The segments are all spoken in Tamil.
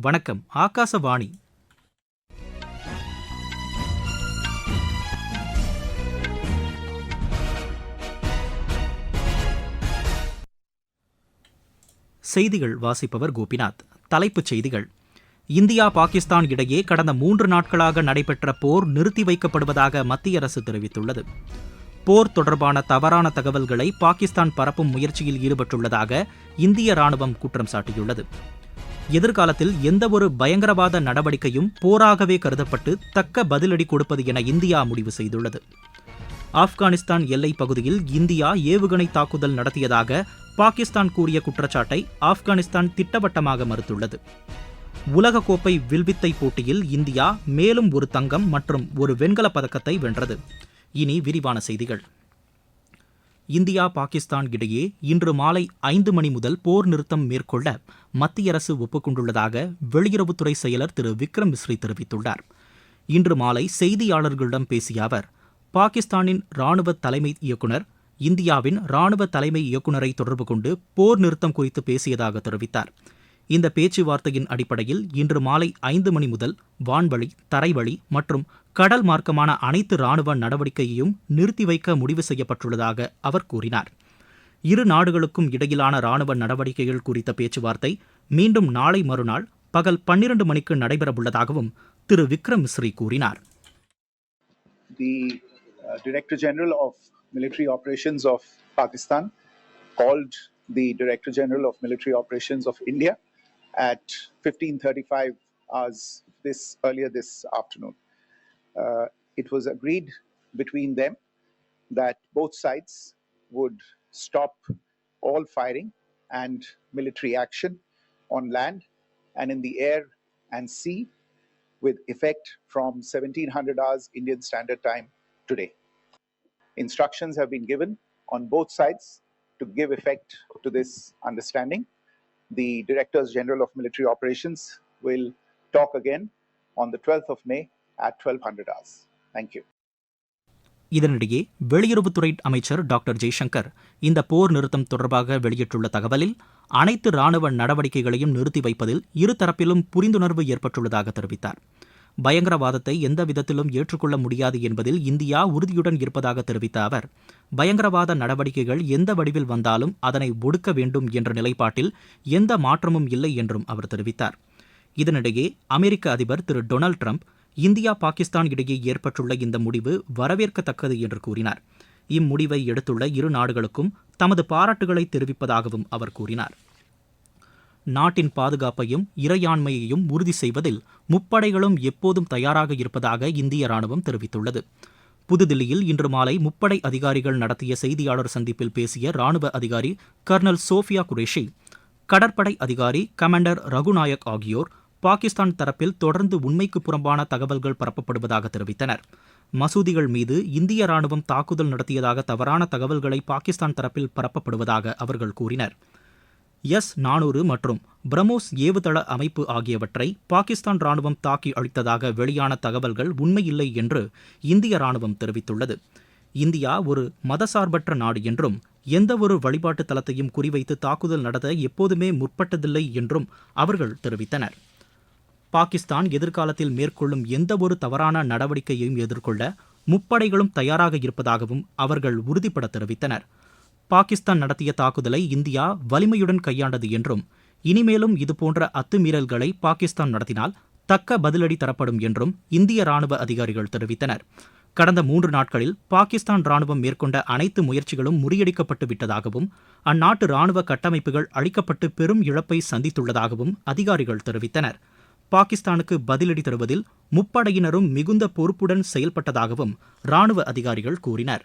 வணக்கம் ஆகாசவாணி. செய்திகள் வாசிப்பவர் கோபிநாத். தலைப்புச் செய்திகள். இந்தியா பாகிஸ்தான் இடையே கடந்த மூன்று நாட்களாக நடைபெற்ற போர் நிறுத்தி வைக்கப்படுவதாக மத்திய அரசு தெரிவித்துள்ளது. போர் தொடர்பான தவறான தகவல்களை பாகிஸ்தான் பரப்பும் முயற்சியில் ஈடுபட்டுள்ளதாக இந்திய ராணுவம் குற்றம் சாட்டியுள்ளது. எதிர்காலத்தில் எந்தவொரு பயங்கரவாத நடவடிக்கையும் போராகவே கருதப்பட்டு தக்க பதிலடி கொடுப்பது என இந்தியா முடிவு செய்துள்ளது. ஆப்கானிஸ்தான் எல்லைப் பகுதியில் இந்தியா ஏவுகணை தாக்குதல் நடத்தியதாக பாகிஸ்தான் கூறிய குற்றச்சாட்டை ஆப்கானிஸ்தான் திட்டவட்டமாக மறுத்துள்ளது. உலகக்கோப்பை வில்வித்தை போட்டியில் இந்தியா மேலும் ஒரு தங்கம் மற்றும் ஒரு வெண்கலப் பதக்கத்தை வென்றது. இனி விரிவான செய்திகள். இந்தியா பாகிஸ்தான் இடையே இன்று மாலை ஐந்து மணி முதல் போர் நிறுத்தம் மேற்கொள்ள மத்திய அரசு ஒப்புக்கொண்டுள்ளதாக வெளியுறவுத்துறை செயலர் திரு. விக்ரம் மிஸ்ரி தெரிவித்துள்ளார். இன்று மாலை செய்தியாளர்களிடம் பேசிய அவர் பாகிஸ்தானின் ராணுவ தலைமை இயக்குனர் இந்தியாவின் ராணுவ தலைமை இயக்குநரை தொடர்பு கொண்டு போர் நிறுத்தம் குறித்து பேசியதாக தெரிவித்தார். இந்த பேச்சுவார்த்தையின் அடிப்படையில் இன்று மாலை ஐந்து மணி முதல் வான்வழி தரைவழி மற்றும் கடல் மார்க்கமான அனைத்து ராணுவ நடவடிக்கையையும் நிறுத்தி வைக்க முடிவு செய்யப்பட்டுள்ளதாக அவர் கூறினார். இரு நாடுகளுக்கும் இடையிலான ராணுவ நடவடிக்கைகள் குறித்த பேச்சுவார்த்தை மீண்டும் நாளை மறுநாள் பகல் பன்னிரண்டு மணிக்கு நடைபெறவுள்ளதாகவும் திரு விக்ரம் மிஸ்ரி கூறினார். The uh, Director General of Military Operations of Pakistan called the Director General of Military Operations of India at 15:35 hours this earlier this afternoon. Uh, it was agreed between them that both sides would stop all firing and military action on land and in the air and sea with effect from 1700 hours Indian Standard Time today. Instructions have been given on both sides to give effect to this understanding. The Directors General of Military Operations will talk again on the 12th of May at 1200 hours. Thank you. இதனிடையே வெளியுறவுத்துறை அமைச்சர் டாக்டர் ஜெய்சங்கர் இந்த போர் நிறுத்தம் தொடர்பாக வெளியிட்டுள்ள தகவலில் அனைத்து ராணுவ நடவடிக்கைகளையும் நிறுத்தி வைப்பதில் இருதரப்பிலும் புரிந்துணர்வு ஏற்பட்டுள்ளதாக தெரிவித்தார் பயங்கரவாதத்தை எந்த விதத்திலும் ஏற்றுக்கொள்ள முடியாது என்பதில் இந்தியா உறுதியுடன் இருப்பதாக தெரிவித்த அவர் பயங்கரவாத நடவடிக்கைகள் எந்த வடிவில் வந்தாலும் அதனை ஒடுக்க வேண்டும் என்ற நிலைப்பாட்டில் எந்த மாற்றமும் இல்லை என்றும் அவர் தெரிவித்தார். இதனிடையே அமெரிக்க அதிபர் திரு டொனால்டு ட்ரம்ப் இந்தியா பாகிஸ்தான் இடையே ஏற்பட்டுள்ள இந்த முடிவு வரவேற்கத்தக்கது என்று கூறினார். இம்முடிவை எடுத்துள்ள இரு நாடுகளுக்கும் தமது பாராட்டுகளை தெரிவிப்பதாகவும் அவர் கூறினார். நாட்டின் பாதுகாப்பையும் இறையாண்மையையும் உறுதி செய்வதில் முப்படைகளும் எப்போதும் தயாராக இருப்பதாக இந்திய ராணுவம் தெரிவித்துள்ளது. புதுதில்லியில் இன்று மாலை முப்படை அதிகாரிகள் நடத்திய செய்தியாளர் சந்திப்பில் பேசிய ராணுவ அதிகாரி கர்னல் சோஃபியா குரேஷி கடற்படை அதிகாரி கமாண்டர் ரகுநாயக் ஆகியோர் பாகிஸ்தான் தரப்பில் தொடர்ந்து உண்மைக்கு புறம்பான தகவல்கள் பரப்பப்படுவதாக தெரிவித்தனர். மசூதிகள் மீது இந்திய ராணுவம் தாக்குதல் நடத்தியதாக தவறான தகவல்களை பாகிஸ்தான் தரப்பில் பரப்பப்படுவதாக அவர்கள் கூறினர். எஸ் நானூறு மற்றும் பிரம்மோஸ் ஏவுதள அமைப்பு ஆகியவற்றை பாகிஸ்தான் ராணுவம் தாக்கி அழித்ததாக வெளியான தகவல்கள் உண்மையில்லை என்று இந்திய ராணுவம் தெரிவித்துள்ளது. இந்தியா ஒரு மதசார்பற்ற நாடு என்றும் எந்தவொரு வழிபாட்டு தளத்தையும் குறிவைத்து தாக்குதல் நடத்த எப்போதுமே முற்பட்டதில்லை என்றும் அவர்கள் தெரிவித்தனர். பாகிஸ்தான் எதிர்காலத்தில் மேற்கொள்ளும் எந்தவொரு தவறான நடவடிக்கையையும் எதிர்கொள்ள முப்படைகளும் தயாராக இருப்பதாகவும் அவர்கள் உறுதிபட தெரிவித்தனர். பாகிஸ்தான் நடத்திய தாக்குதலை இந்தியா வலிமையுடன் கையாண்டது என்றும் இனிமேலும் இதுபோன்ற அத்துமீறல்களை பாகிஸ்தான் நடத்தினால் தக்க பதிலடி தரப்படும் என்றும் இந்திய ராணுவ அதிகாரிகள் தெரிவித்தனர். கடந்த மூன்று நாட்களில் பாகிஸ்தான் ராணுவம் மேற்கொண்ட அனைத்து முயற்சிகளும் முறியடிக்கப்பட்டு விட்டதாகவும் அந்நாட்டு ராணுவ கட்டமைப்புகள் அழிக்கப்பட்டு பெரும் இழப்பை சந்தித்துள்ளதாகவும் அதிகாரிகள் தெரிவித்தனர். பாகிஸ்தானுக்கு பதிலடி தருவதில் முப்படையினரும் மிகுந்த பொறுப்புடன் செயல்பட்டதாகவும் ராணுவ அதிகாரிகள் கூறினர்.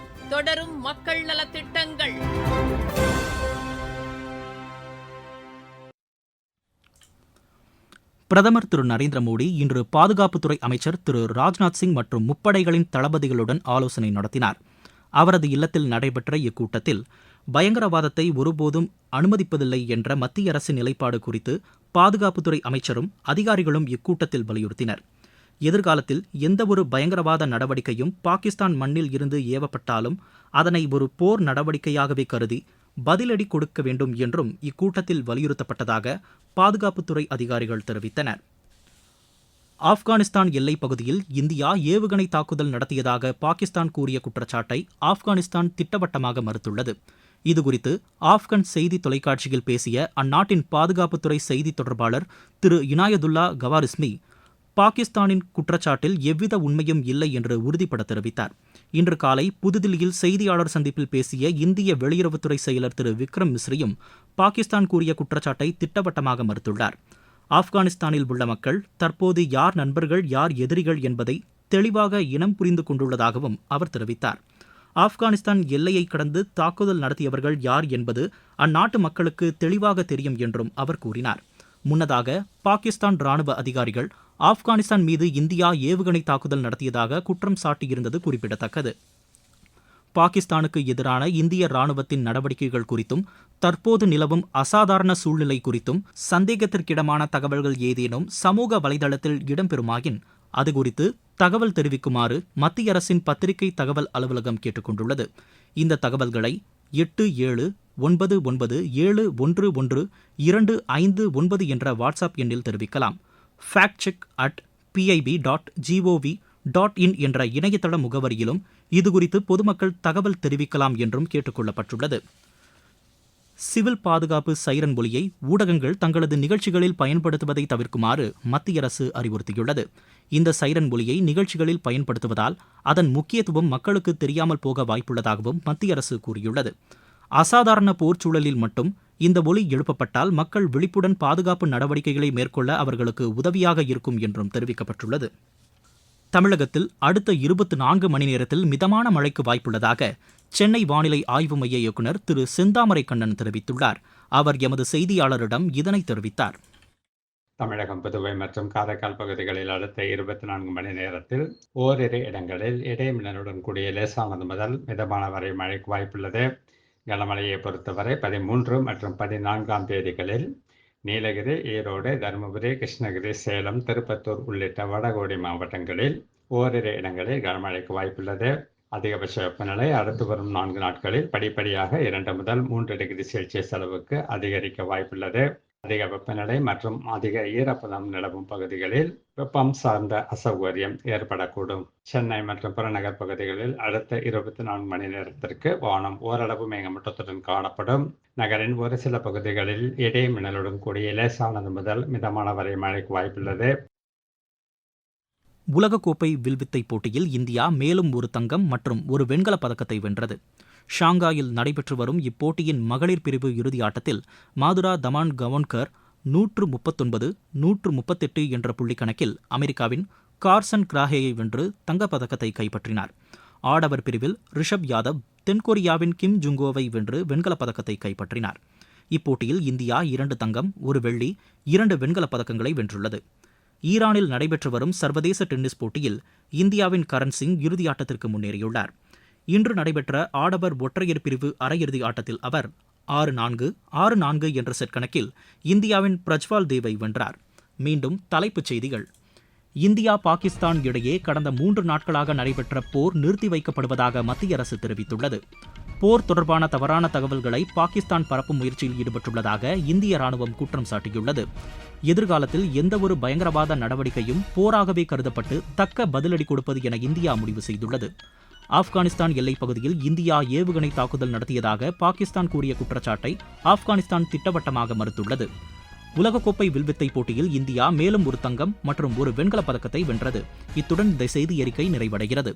தொடரும் மக்கள் நலத்திட்டங்கள். பிரதமர் திரு நரேந்திர மோடி இன்று பாதுகாப்புத்துறை அமைச்சர் திரு ராஜ்நாத் சிங் மற்றும் முப்படைகளின் தளபதிகளுடன் ஆலோசனை நடத்தினார். அவரது இல்லத்தில் நடைபெற்ற இக்கூட்டத்தில் பயங்கரவாதத்தை ஒருபோதும் அனுமதிப்பதில்லை என்ற மத்திய அரசின் நிலைப்பாடு குறித்து பாதுகாப்புத்துறை அமைச்சரும் அதிகாரிகளும் இக்கூட்டத்தில் வலியுறுத்தினர். எதிர்காலத்தில் எந்தவொரு பயங்கரவாத நடவடிக்கையும் பாகிஸ்தான் மண்ணில் இருந்து ஏவப்பட்டாலும் அதனை ஒரு போர் நடவடிக்கையாகவே கருதி பதிலடி கொடுக்க வேண்டும் என்றும் இக்கூட்டத்தில் வலியுறுத்தப்பட்டதாக பாதுகாப்புத்துறை அதிகாரிகள் தெரிவித்தனர். ஆப்கானிஸ்தான் எல்லைப் பகுதியில் இந்தியா ஏவுகணை தாக்குதல் நடத்தியதாக பாகிஸ்தான் கூறிய குற்றச்சாட்டை ஆப்கானிஸ்தான் திட்டவட்டமாக மறுத்துள்ளது. இதுகுறித்து ஆப்கன் செய்தி தொலைக்காட்சியில் பேசிய அந்நாட்டின் பாதுகாப்புத்துறை செய்தி தொடர்பாளர் திரு இனாயதுல்லா கவாரிஸ்மி பாகிஸ்தானின் குற்றச்சாட்டில் எவ்வித உண்மையும் இல்லை என்று உறுதிபட தெரிவித்தார். இன்று காலை புதுதில்லியில் செய்தியாளர் சந்திப்பில் பேசிய இந்திய வெளியுறவுத்துறை செயலர் திரு விக்ரம் மிஸ்ரியும் பாகிஸ்தான் கூறிய குற்றச்சாட்டை திட்டவட்டமாக மறுத்துள்ளார். ஆப்கானிஸ்தானில் உள்ள மக்கள் தற்போது யார் நண்பர்கள் யார் எதிரிகள் என்பதை தெளிவாக இனம் புரிந்து கொண்டுள்ளதாகவும் அவர் தெரிவித்தார். ஆப்கானிஸ்தான் எல்லையை கடந்து தாக்குதல் நடத்தியவர்கள் யார் என்பது அந்நாட்டு மக்களுக்கு தெளிவாக தெரியும் என்றும் அவர் கூறினார். முன்னதாக பாகிஸ்தான் ராணுவ அதிகாரிகள் ஆப்கானிஸ்தான் மீது இந்தியா ஏவுகணை தாக்குதல் நடத்தியதாக குற்றம் சாட்டியிருந்தது குறிப்பிடத்தக்கது. பாகிஸ்தானுக்கு எதிரான இந்திய ராணுவத்தின் நடவடிக்கைகள் குறித்தும் தற்போது நிலவும் அசாதாரண சூழ்நிலை குறித்தும் சந்தேகத்திற்கிடமான தகவல்கள் ஏதேனும் சமூக வலைதளத்தில் இடம்பெறுமாயின் அது குறித்து தகவல் தெரிவிக்குமாறு மத்திய அரசின் பத்திரிகை தகவல் அலுவலகம் கேட்டுக்கொண்டுள்ளது. இந்த தகவல்களை எட்டு ஏழு ஒன்பது ஒன்பது ஏழு ஒன்று ஒன்று இரண்டு ஐந்து ஒன்பது என்ற வாட்ஸ்அப் எண்ணில் தெரிவிக்கலாம். Fact check at PIB dot G O V dot in என்ற இணையதள முகவரியிலும் இதுகுறித்து பொதுமக்கள் தகவல் தெரிவிக்கலாம் என்றும் கேட்டுக்கொள்ளப்பட்டுள்ளது. சிவில் பாதுகாப்பு சைரன் ஒலியை ஊடகங்கள் தங்களது நிகழ்ச்சிகளில் பயன்படுத்துவதை தவிர்க்குமாறு மத்திய அரசு அறிவுறுத்தியுள்ளது. இந்த சைரன் ஒலியை நிகழ்ச்சிகளில் பயன்படுத்துவதால் அதன் முக்கியத்துவம் மக்களுக்கு தெரியாமல் போக வாய்ப்புள்ளதாகவும் மத்திய அரசு கூறியுள்ளது. அசாதாரண போர் சூழலில் மட்டும் இந்த ஒலி எழுப்பப்பட்டால் மக்கள் விழிப்புடன் பாதுகாப்பு நடவடிக்கைகளை மேற்கொள்ள அவர்களுக்கு உதவியாக இருக்கும் என்றும் தெரிவிக்கப்பட்டுள்ளது. தமிழகத்தில் அடுத்த இருபத்தி நான்கு மணி நேரத்தில் மிதமான மழைக்கு வாய்ப்புள்ளதாக சென்னை வானிலை ஆய்வு மைய இயக்குநர் திரு செந்தாமரை கண்ணன் தெரிவித்துள்ளார். அவர் எமது செய்தியாளரிடம் இதனை தெரிவித்தார். தமிழகம் புதுவை மற்றும் காரைக்கால் பகுதிகளில் அடுத்த இருபத்தி நான்கு மணி நேரத்தில் ஓரிரு இடங்களில் இடைமின்னலுடன் கூடிய லேசானது முதல் மிதமான வரை மழைக்கு வாய்ப்புள்ளது. கனமழையை பொறுத்தவரை பதிமூன்று மற்றும் பதினான்காம் தேதிகளில் நீலகிரி ஈரோடு தருமபுரி கிருஷ்ணகிரி சேலம் திருப்பத்தூர் உள்ளிட்ட வடகோடி மாவட்டங்களில் ஓரிரு இடங்களில் கனமழைக்கு வாய்ப்புள்ளது. அதிகபட்ச வெப்பநிலை அடுத்து வரும் நான்கு நாட்களில் படிப்படியாக இரண்டு முதல் மூன்று டிகிரி செல்சியஸ் அளவுக்கு அதிகரிக்க வாய்ப்புள்ளது. அதிக வெப்பநிலை மற்றும் அதிக ஈரப்பதம் நிலவும் பகுதிகளில் வெப்பம் சார்ந்த அசௌகரியம் ஏற்படக்கூடும். சென்னை மற்றும் புறநகர் பகுதிகளில் அடுத்த இருபத்தி நான்கு மணி நேரத்திற்கு வானம் ஓரளவு மேகமூட்டத்துடன் காணப்படும். நகரின் ஒரு சில பகுதிகளில் இடை மின்னலுடன் கூடிய லேசானது முதல் மிதமான வரை மழைக்கு வாய்ப்புள்ளது. உலகக்கோப்பை வில்வித்தை போட்டியில் இந்தியா மேலும் ஒரு தங்கம் மற்றும் ஒரு வெண்கலப் பதக்கத்தை வென்றது. ஷாங்காயில் நடைபெற்று வரும் இப்போட்டியின் மகளிர் பிரிவு இறுதி ஆட்டத்தில் மாதுரா தமான் கவோன்கர் நூற்று முப்பத்தொன்பது நூற்று முப்பத்தெட்டு என்ற புள்ளி கணக்கில் அமெரிக்காவின் கார்சன் கிராஹேயை வென்று தங்கப்பதக்கத்தை கைப்பற்றினார். ஆடவர் பிரிவில் ரிஷப் யாதவ் தென்கொரியாவின் கிம் ஜுங்கோவை வென்று வெண்கலப் பதக்கத்தை கைப்பற்றினார். இப்போட்டியில் இந்தியா இரண்டு தங்கம் ஒரு வெள்ளி இரண்டு வெண்கலப் பதக்கங்களை வென்றுள்ளது. ஈரானில் நடைபெற்று வரும் சர்வதேச டென்னிஸ் போட்டியில் இந்தியாவின் கரண் சிங் இறுதியாட்டத்திற்கு முன்னேறியுள்ளார். இன்று நடைபெற்ற ஆடவர் ஒற்றையர் பிரிவு அரையிறுதி ஆட்டத்தில் அவர் ஆறு நான்கு ஆறு நான்கு என்ற செட் கணக்கில் இந்தியாவின் பிரஜ்வால் தேவை வென்றார். மீண்டும் தலைப்புச் செய்திகள். இந்தியா பாகிஸ்தான் இடையே கடந்த மூன்று நாட்களாக நடைபெற்ற போர் நிறுத்தி வைக்கப்படுவதாக மத்திய அரசு தெரிவித்துள்ளது. போர் தொடர்பான தவறான தகவல்களை பாகிஸ்தான் பரப்பும் முயற்சியில் ஈடுபட்டுள்ளதாக இந்திய ராணுவம் குற்றம் சாட்டியுள்ளது. எதிர்காலத்தில் எந்தவொரு பயங்கரவாத நடவடிக்கையும் போராகவே கருதப்பட்டு தக்க பதிலடி கொடுப்பது என இந்தியா முடிவு செய்துள்ளது. ஆப்கானிஸ்தான் எல்லைப் பகுதியில் இந்தியா ஏவுகணை தாக்குதல் நடத்தியதாக பாகிஸ்தான் கூறிய குற்றச்சாட்டை ஆப்கானிஸ்தான் திட்டவட்டமாக மறுத்துள்ளது. உலகக்கோப்பை வில்வித்தை போட்டியில் இந்தியா மேலும் ஒரு தங்கம் மற்றும் ஒரு வெண்கலப் பதக்கத்தை வென்றது. இத்துடன் இந்த செய்தி அறிக்கை நிறைவடைகிறது.